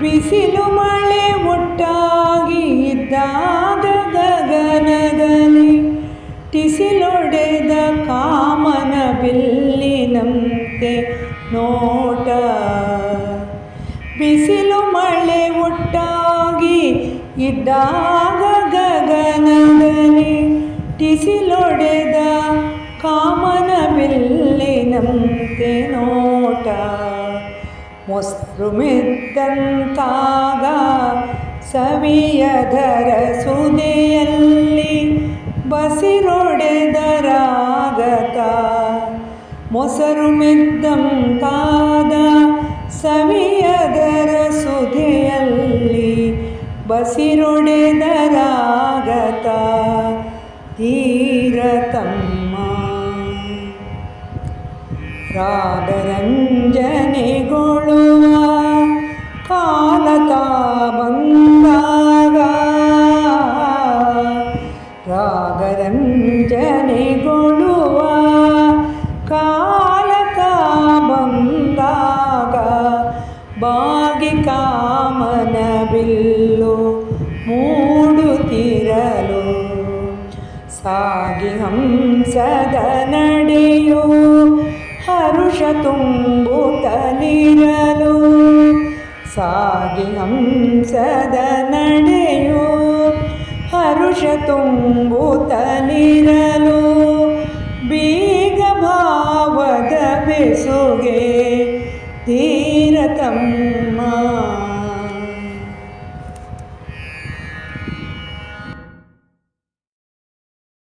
ಬಿಸಿಲು ಮಳೆ ಒಟ್ಟಾಗಿ ಇದ್ದಾಗ ಗಗನದಲ್ಲಿ ಟಿಸಿಲೊಡೆದ ಕಾಮನ ಬಿಲ್ಲಿನಂತೆ ನೋಟ. ಬಿಸಿಲು ಮಳೆ ಒಟ್ಟಾಗಿ ಇದ್ದಾಗ ಗಗನದಲ್ಲಿ ಟಿಸಿಲೊಡೆದ ಕಾಮನ ಬಿಲ್ಲಿನಂತೆ ನೋಟ. ಮೊಸರು ಮೆದ್ದಂತಾಗ ಸವಿಯದರ ಸುದೆಯಲ್ಲಿ ಬಸಿರೊಡೆದರಾಗತ ಮೊಸರು ಮಿದ್ದಂತಾದ ಸವಿಯದರ ಸುದೆಯಲ್ಲಿ ಬಸಿರೊಡೆದ ರಾಗರಂಜನೆಗೊಳ್ಳುವ ಕಾಲತ ಬಂದಾಗ ರಾಗರಂಜನೆಗೊಳ್ಳುವ ಕಾಲತ ಬಂದಾಗ ಬಾಗಿ ಕಾಮನ ಬಿಲ್ಲು ಮೂಡುತ್ತಿರಲು ಸಾಗಿ ಹಂಸದ ನಡೆ ತುಂಬುತ್ತಲಿರಲು. ಸಾಗಿ ಹಂಸದ ನಡೆಯು ಹರುಷ ತುಂಬುತ್ತಲಿರಲು. ಬೀಗ ಭಾವದ ಬೆಸುಗೆ ತೀರತಮ್ಮ